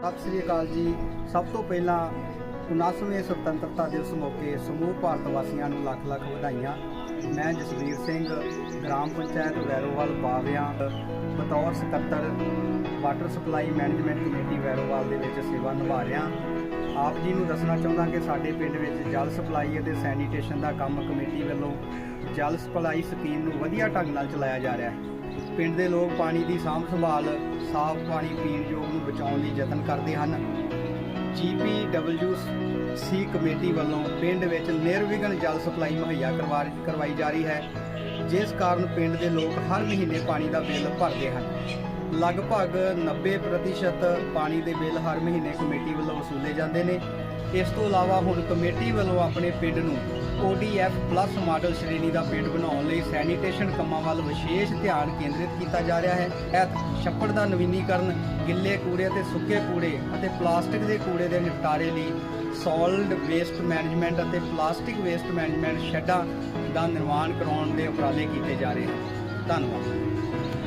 ਸਤਿ ਸ੍ਰੀ ਅਕਾਲ ਜੀ। ਸਭ ਤੋਂ ਪਹਿਲਾਂ 79ਵੇਂ ਸੁਤੰਤਰਤਾ ਦਿਵਸ ਮੌਕੇ ਸਮੂਹ ਭਾਰਤ ਵਾਸੀਆਂ ਨੂੰ ਲੱਖ ਲੱਖ ਵਧਾਈਆਂ। ਮੈਂ ਜਸਵੀਰ ਸਿੰਘ, ਗ੍ਰਾਮ ਪੰਚਾਇਤ ਵੈਰੋਵਾਲ ਬਾਵਿਆਂ, ਬਤੌਰ ਸਕੱਤਰ, water supply management committee Vairowal ਦੇ ਵਿੱਚ ਸੇਵਾ ਨਿਭਾ ਰਿਹਾ। ਆਪ ਜੀ ਨੂੰ ਦੱਸਣਾ ਚਾਹੁੰਦਾ ਕਿ ਸਾਡੇ ਪਿੰਡ ਵਿੱਚ ਜਲ ਸਪਲਾਈ ਅਤੇ ਸੈਨੀਟੇਸ਼ਨ ਦਾ ਕੰਮ ਕਮੇਟੀ ਵੱਲੋਂ ਜਲ ਸਪਲਾਈ ਸਕੀਮ ਨੂੰ ਵਧੀਆ ਢੰਗ ਨਾਲ ਚਲਾਇਆ ਜਾ ਰਿਹਾ ਹੈ। ਪਿੰਡ ਦੇ ਲੋਕ ਪਾਣੀ ਦੀ ਸਾਂਭ ਸੰਭਾਲ, ਸਾਫ਼ ਪਾਣੀ ਪੀਣ ਯੋਗ ਨੂੰ ਬਚਾਉਣ ਲਈ ਯਤਨ ਕਰਦੇ ਹਨ। ਸੀ ਕਮੇਟੀ ਵੱਲੋਂ ਪਿੰਡ ਵਿੱਚ ਨਿਰਵਿਘਨ ਜਲ ਸਪਲਾਈ ਮੁਹੱਈਆ ਕਰਵਾ ਕਰਵਾਈ ਜਾ ਰਹੀ ਹੈ, ਜਿਸ ਕਾਰਨ ਪਿੰਡ ਦੇ ਲੋਕ ਹਰ ਮਹੀਨੇ ਪਾਣੀ ਦਾ ਬਿੱਲ ਭਰਦੇ ਹਨ। ਲਗਭਗ 90% ਪਾਣੀ ਦੇ ਬਿੱਲ ਹਰ ਮਹੀਨੇ ਕਮੇਟੀ ਵੱਲੋਂ ਵਸੂਲੇ ਜਾਂਦੇ ਨੇ। ਇਸ ਤੋਂ ਇਲਾਵਾ ਹੁਣ ਕਮੇਟੀ ਵੱਲੋਂ ਆਪਣੇ ਪਿੰਡ ਨੂੰ ODF ਪਲੱਸ ਮਾਡਲ ਸ਼੍ਰੇਣੀ ਦਾ ਪਿੰਡ ਬਣਾਉਣ ਲਈ ਸੈਨੀਟੇਸ਼ਨ ਕੰਮਾਂ ਵੱਲ ਵਿਸ਼ੇਸ਼ ਧਿਆਨ ਕੇਂਦਰਿਤ ਕੀਤਾ ਜਾ ਰਿਹਾ ਹੈ। ਇਹ ਛੱਪੜ ਦਾ ਨਵੀਨੀਕਰਨ, ਗਿੱਲੇ ਕੂੜੇ ਅਤੇ ਸੁੱਕੇ ਕੂੜੇ ਅਤੇ ਪਲਾਸਟਿਕ ਦੇ ਕੂੜੇ ਦੇ ਨਿਪਟਾਰੇ ਲਈ ਸੋਲਿਡ ਵੇਸਟ ਮੈਨੇਜਮੈਂਟ ਅਤੇ ਪਲਾਸਟਿਕ ਵੇਸਟ ਮੈਨੇਜਮੈਂਟ ਸ਼ੈੱਡਾਂ ਦਾ ਨਿਰਮਾਣ ਕਰਾਉਣ ਦੇ ਉਪਰਾਲੇ ਕੀਤੇ ਜਾ ਰਹੇ ਹਨ। ਧੰਨਵਾਦ।